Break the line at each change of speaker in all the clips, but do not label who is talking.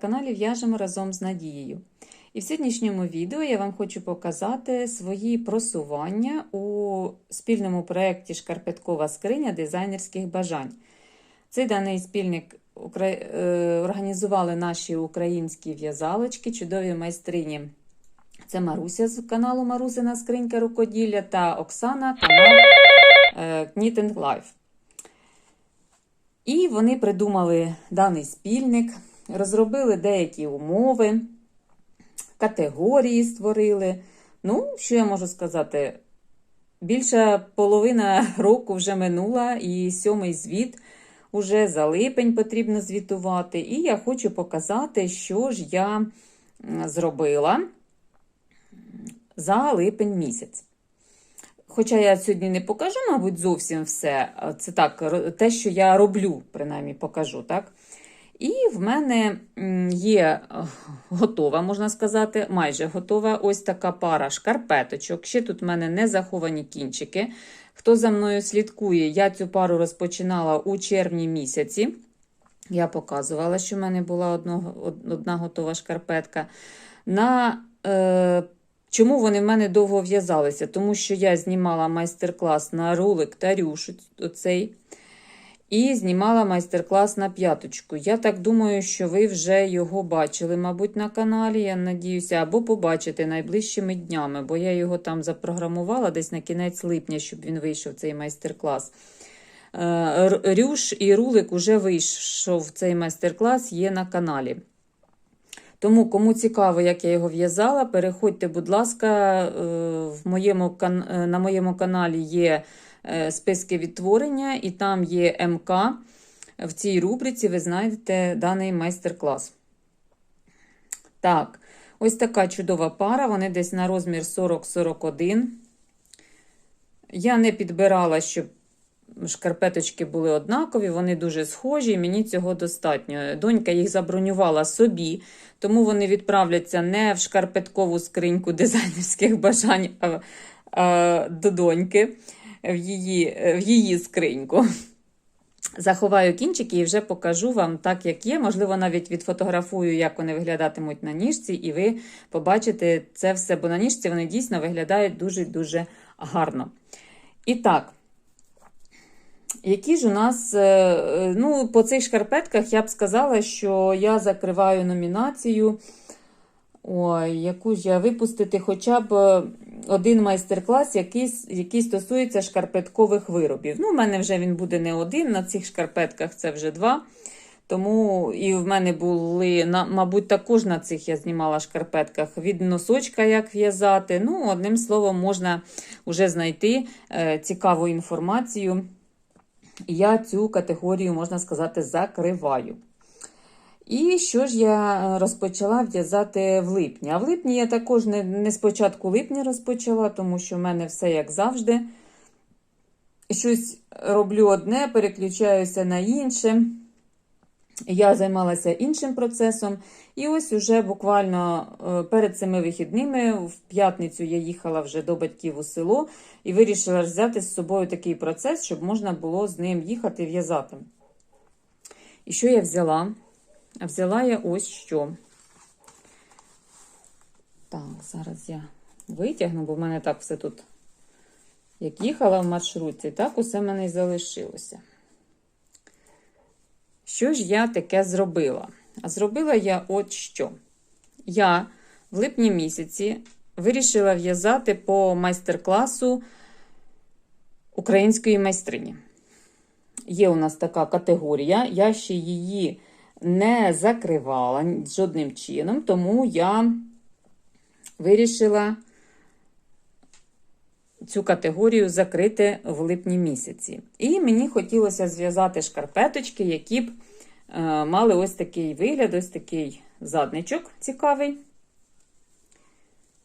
Каналі В'яжемо разом з Надією. І в сьогоднішньому відео я вам хочу показати свої просування у спільному проєкті Шкарпеткова скриня дизайнерських бажань. Цей даний спільник е, організували наші українські в'язалочки, чудові майстрині. Це Маруся з каналу Марусина Скринька Рукоділля та Оксана канал е, Knitting Life. І вони придумали даний спільник, розробили деякі умови, категорії створили. Ну, що я можу сказати? Більша половина року вже минула, і сьомий звіт уже за липень потрібно звітувати. І я хочу показати, що ж я зробила за липень місяць. Хоча я сьогодні не покажу, мабуть, зовсім все. Це так, те, що я роблю, принаймні покажу, так? І в мене є е, готова, можна сказати, майже готова ось така пара шкарпеточок. Ще тут в мене не заховані кінчики. Хто за мною слідкує, я цю пару розпочинала у червні місяці. Я показувала, що в мене була одна готова шкарпетка. На, е, чому вони в мене довго в'язалися? Тому що я знімала майстер-клас на рулик та рюш, оцей, і знімала майстер-клас на п'яточку. Я так думаю, що ви вже його бачили, мабуть, на каналі. Я надіюся, або побачите найближчими днями, бо я його там запрограмувала десь на кінець липня, щоб він вийшов цей майстер-клас. Е, Рюш і рулик уже вийшов цей майстер-клас, є на каналі. Тому, кому цікаво, як я його в'язала, переходьте, будь ласка, е, в моєму, е, на моєму каналі є списки відтворення, і там є МК. В цій рубриці ви знайдете даний майстер-клас. Так, ось така чудова пара, вони десь на розмір 40-41. Я не підбирала, щоб шкарпеточки були однакові, вони дуже схожі, і мені цього достатньо. Донька їх забронювала собі, тому вони відправляться не в шкарпеткову скриньку дизайнерських бажань, а, а до доньки в її, в її скриньку. Заховаю кінчики і вже покажу вам так, як є. Можливо, навіть відфотографую, як вони виглядатимуть на ніжці, і ви побачите це все, бо на ніжці вони дійсно виглядають дуже-дуже гарно. І так, які ж у нас, е, е, ну, по цих шкарпетках я б сказала, що я закриваю номінацію. Ой, яку ж я випустити хоча б е, один майстер-клас, який, який стосується шкарпеткових виробів. Ну, в мене вже він буде не один, на цих шкарпетках це вже два. Тому і в мене були, мабуть, також на цих я знімала шкарпетках від носочка, як в'язати. Ну, одним словом, можна вже знайти е, цікаву інформацію. Я цю категорію, можна сказати, закриваю. І що ж я е, розпочала в'язати в липні? А в липні я також не, не з липня розпочала, тому що в мене все як завжди. Щось роблю одне, переключаюся на інше. Я займалася іншим процесом. І ось уже буквально е, перед цими вихідними, в п'ятницю я їхала вже до батьків у село і вирішила взяти з собою такий процес, щоб можна було з ним їхати в'язати. І що я взяла? Взяла я ось що. Так, зараз я витягну, бо в мене так все тут, як їхала в маршрутці, так усе в мене і залишилося. Що ж я таке зробила? А зробила я от що. Я в липні місяці вирішила в'язати по майстер-класу української майстрині. Є у нас така категорія, я ще її не закривала жодним чином, тому я вирішила цю категорію закрити в липні місяці. І мені хотілося зв'язати шкарпеточки, які б е, мали ось такий вигляд, ось такий задничок цікавий.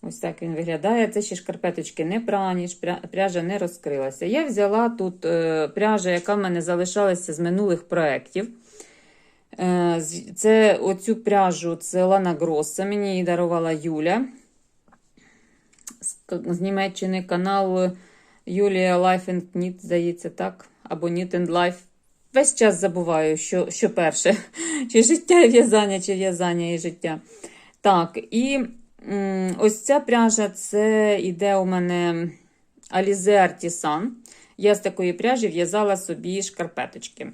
Ось так він виглядає. Це ще шкарпеточки не прані, пряжа не розкрилася. Я взяла тут е, пряжа, яка в мене залишалася з минулих проєктів. Е, Це оцю пряжу це Лана Гросса, мені її дарувала Юля з, Німеччини канал Юлія Life and Knit, здається, так. Або Knit and Life. весь час забуваю, що, що перше, чи життя і в'язання, чи в'язання і життя. Так, і м, ось ця пряжа це іде у мене Alize Artisan. Я з такої пряжі в'язала собі шкарпеточки.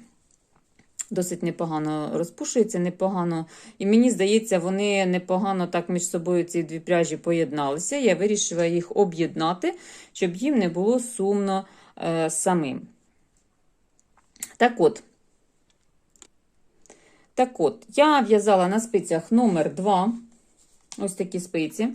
Досить непогано розпушується, непогано. І мені здається, вони непогано так між собою ці дві пряжі поєдналися. Я вирішила їх об'єднати, щоб їм не було сумно е, самим. Так от, так от, я в'язала на спицях номер 2 ось такі спиці.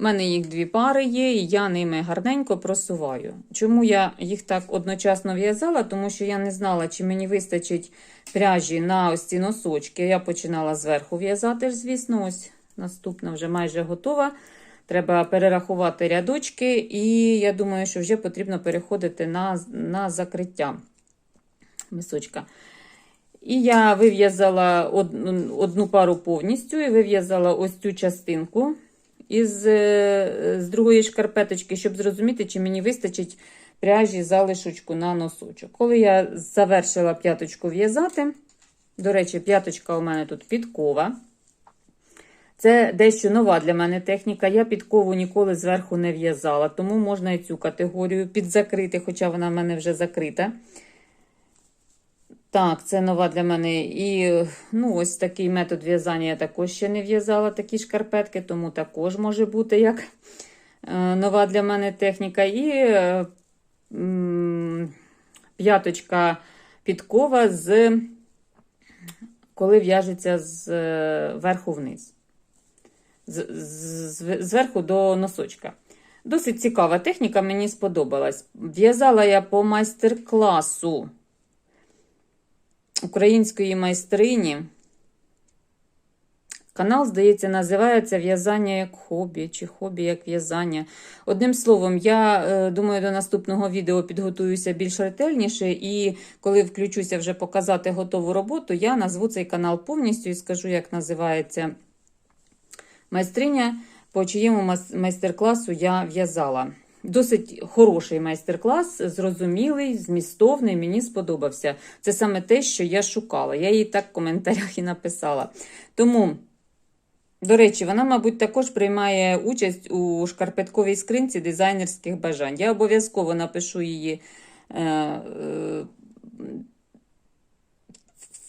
У мене їх дві пари є, і я ними гарненько просуваю. Чому я їх так одночасно в'язала? Тому що я не знала, чи мені вистачить пряжі на ось ці носочки. Я починала зверху в'язати, звісно, ось наступна вже майже готова. Треба перерахувати рядочки, і я думаю, що вже потрібно переходити на, на закриття мисочка. І я вив'язала одну, пару повністю і вив'язала ось цю частинку із е, з другої шкарпеточки, щоб зрозуміти, чи мені вистачить пряжі залишочку на носочок. Коли я завершила п'яточку в'язати, до речі, п'яточка у мене тут підкова. Це дещо нова для мене техніка. Я підкову ніколи зверху не в'язала, тому можна і цю категорію підзакрити, хоча вона в мене вже закрита. Так, це нова для мене. І ну, ось такий метод в'язання я також ще не в'язала такі шкарпетки, тому також може бути як е, нова для мене техніка. І е, п'яточка підкова, з, коли в'яжеться з е, верху вниз. Зверху до носочка. Досить цікава техніка, мені сподобалась. В'язала я по майстер-класу української майстрині. Канал, здається, називається В'язання як хобі, чи хобі як в'язання. Одним словом, я е, думаю, до наступного відео підготуюся більш ретельніше, і коли включуся вже показати готову роботу, я назву цей канал повністю і скажу, як називається майстриня, по чиєму майстер-класу я в'язала. Досить хороший майстер-клас, зрозумілий, змістовний, мені сподобався. Це саме те, що я шукала. Я їй так в коментарях і написала. Тому, до речі, вона, мабуть, також приймає участь у шкарпетковій скринці дизайнерських бажань. Я обов'язково напишу її. Е, е,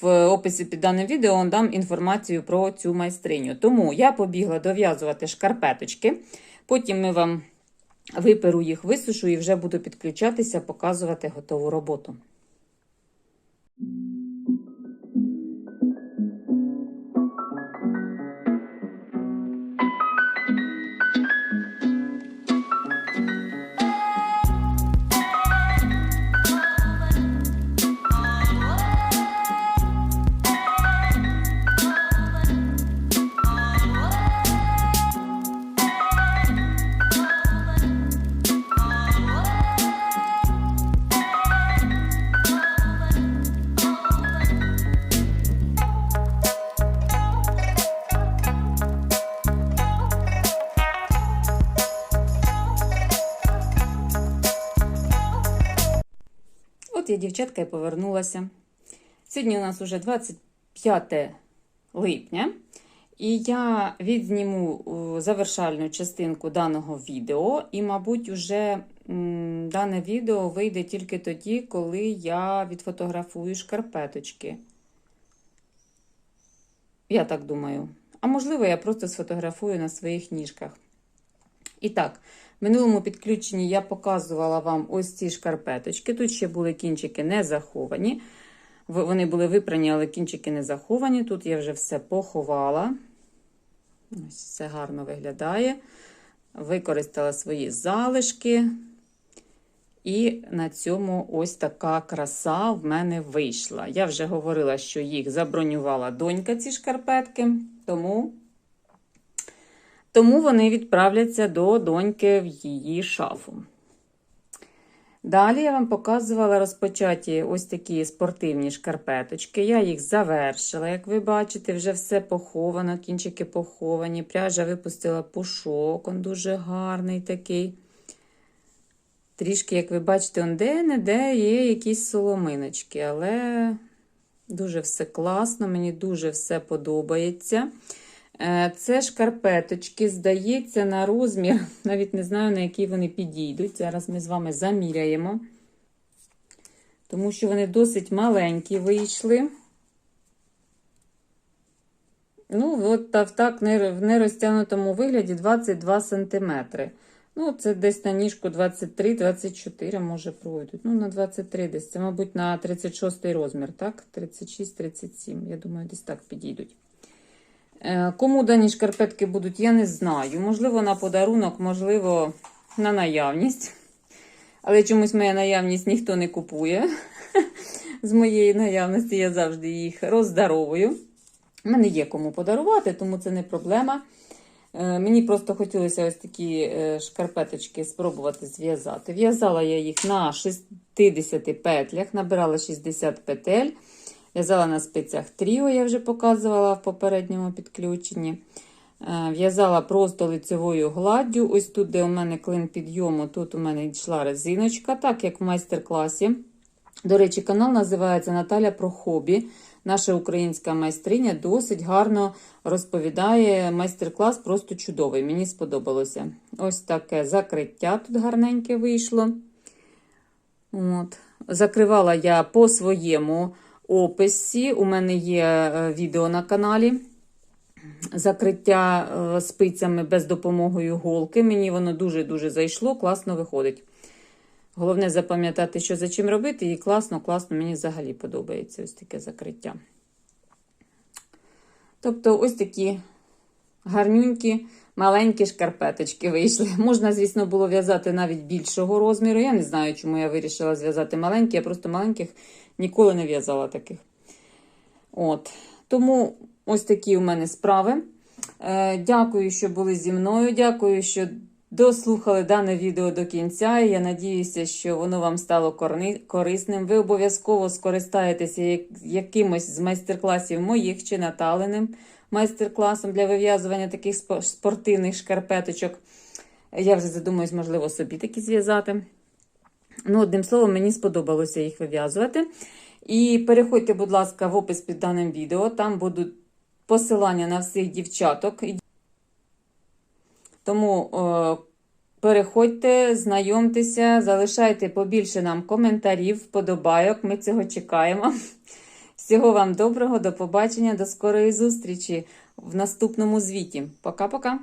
в описі під даним відео дам інформацію про цю майстриню. Тому я побігла дов'язувати шкарпеточки. Потім ми вам виперу їх, висушу і вже буду підключатися, показувати готову роботу. Дівчатка, і повернулася. Сьогодні у нас уже 25 липня, і я відзніму е, завершальну частинку даного відео, і, мабуть, уже дане відео вийде тільки тоді, коли я відфотографую шкарпеточки. Я так думаю. А можливо, я просто сфотографую на своїх ніжках. І так, в минулому підключенні я показувала вам ось ці шкарпеточки. Тут ще були кінчики не заховані. Вони були випрані, але кінчики не заховані. Тут я вже все поховала. Ось все гарно виглядає. Використала свої залишки. І на цьому ось така краса в мене вийшла. Я вже говорила, що їх забронювала донька, ці шкарпетки, тому. Тому вони відправляться до доньки в її шафу. Далі я вам показувала розпочаті ось такі спортивні шкарпеточки. Я їх завершила, як ви бачите, вже все поховано, кінчики поховані. Пряжа випустила пушок, він дуже гарний такий. Трішки, як ви бачите, он де-не-де є якісь соломиночки, але дуже все класно, мені дуже все подобається. Е, Це шкарпеточки, здається, на розмір, навіть не знаю, на який вони підійдуть. Зараз ми з вами заміряємо, тому що вони досить маленькі вийшли. Ну, от та- так, в нерозтягнутому вигляді 22 см. Ну, це десь на ніжку 23-24, може, пройдуть. Ну, на 23 десь. Це, мабуть, на 36 розмір, так? 36-37. Я думаю, десь так підійдуть. Е, Кому дані шкарпетки будуть, я не знаю. Можливо, на подарунок, можливо, на наявність. Але чомусь моя наявність ніхто не купує. З моєї наявності я завжди їх роздаровую. У мене є кому подарувати, тому це не проблема. Е, Мені просто хотілося ось такі е, шкарпеточки спробувати зв'язати. В'язала я їх на 60 петлях, набирала 60 петель. В'язала на спицях тріо, я вже показувала в попередньому підключенні. Е, В'язала просто лицевою гладдю. Ось тут, де у мене клин підйому, тут у мене йшла резиночка, так як в майстер-класі. До речі, канал називається Наталя про хобі. Наша українська майстриня досить гарно розповідає майстер-клас, просто чудовий. Мені сподобалося. Ось таке закриття тут гарненьке вийшло. От. Закривала я по своєму описі. У мене є е, відео на каналі. Закриття е, спицями без допомогою голки. Мені воно дуже-дуже зайшло, класно виходить. Головне запам'ятати, що за чим робити, і класно, класно, мені взагалі подобається ось таке закриття. Тобто, ось такі гарнюнькі, маленькі шкарпеточки вийшли. Можна, звісно, було в'язати навіть більшого розміру. Я не знаю, чому я вирішила зв'язати маленькі, я просто маленьких ніколи не в'язала таких. От. Тому ось такі у мене справи. Е, Дякую, що були зі мною. Дякую, що дослухали дане відео до кінця. І я надіюся, що воно вам стало корисним. Ви обов'язково скористаєтеся якимось з майстер-класів моїх чи Наталиним майстер-класом для вив'язування таких спортивних шкарпеточок. Я вже задумаюсь, можливо, собі такі зв'язати. Ну, одним словом, мені сподобалося їх вив'язувати. І переходьте, будь ласка, в опис під даним відео. Там будуть посилання на всіх дівчаток. Тому е, переходьте, знайомтеся, залишайте побільше нам коментарів, вподобайок. Ми цього чекаємо. Всього вам доброго, до побачення, до скорої зустрічі в наступному звіті. Пока-пока!